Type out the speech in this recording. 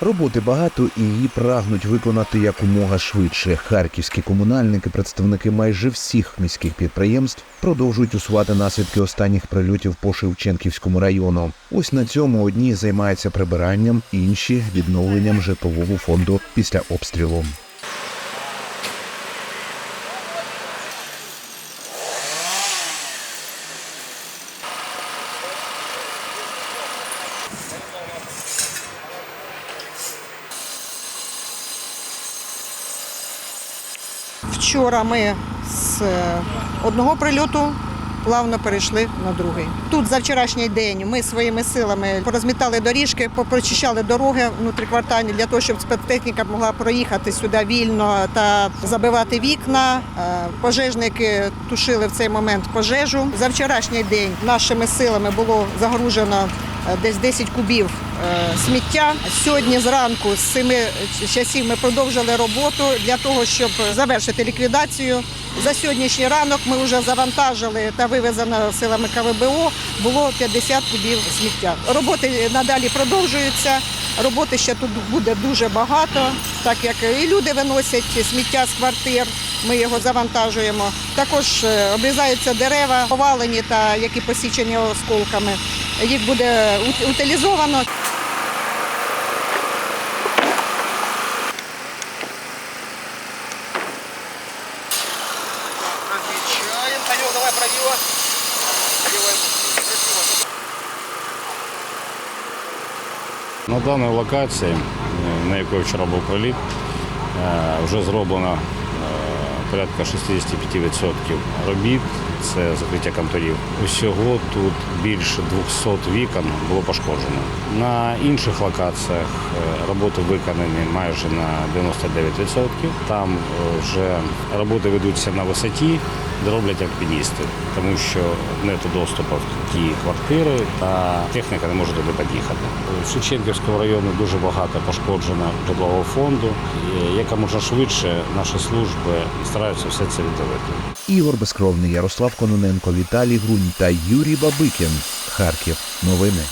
Роботи багато і її прагнуть виконати якомога швидше. Харківські комунальники, представники майже всіх міських підприємств, продовжують усувати наслідки останніх прильотів по Шевченківському району. Ось на цьому одні займаються прибиранням, інші відновленням житлового фонду після обстрілу. Вчора ми з е, одного прильоту плавно перейшли на другий. Тут за вчорашній день ми своїми силами порозмітали доріжки, попрочищали дороги внутріквартальні для того, щоб спецтехніка могла проїхати сюди вільно та забивати вікна. Е, Пожежники тушили в цей момент пожежу. За вчорашній день нашими силами було загружено е, десь 10 кубів сміття. Сьогодні зранку з 7 часів ми продовжили роботу для того, щоб завершити ліквідацію. За сьогоднішній ранок ми вже завантажили та вивезено силами КВБО було 50 кубів сміття. Роботи надалі продовжуються. Роботи ще тут буде дуже багато, так як і люди виносять сміття з квартир. Ми його завантажуємо. Також е, обрізаються дерева, повалені та які посічені осколками. Їх буде утилізовано. Пробила. На даній локації, на якій вчора був приліт, е, вже зроблено порядка 65% робіт. Це закриття конторів. Усього тут більше 200 вікон було пошкоджено. На інших локаціях е, роботи виконані майже на 99%. Там е, вже роботи ведуться на висоті, де роблять альпіністи, тому що нет доступу в ті квартири та техніка не може туди під'їхати. В Шевченківському районі дуже багато пошкоджено житлового фонду. І Якомога швидше наші служби стараються все це відновити. Ігор Безкровний, Ярослав Кононенко, Віталій Грунь та Юрій Бабикін. Харків. Новини.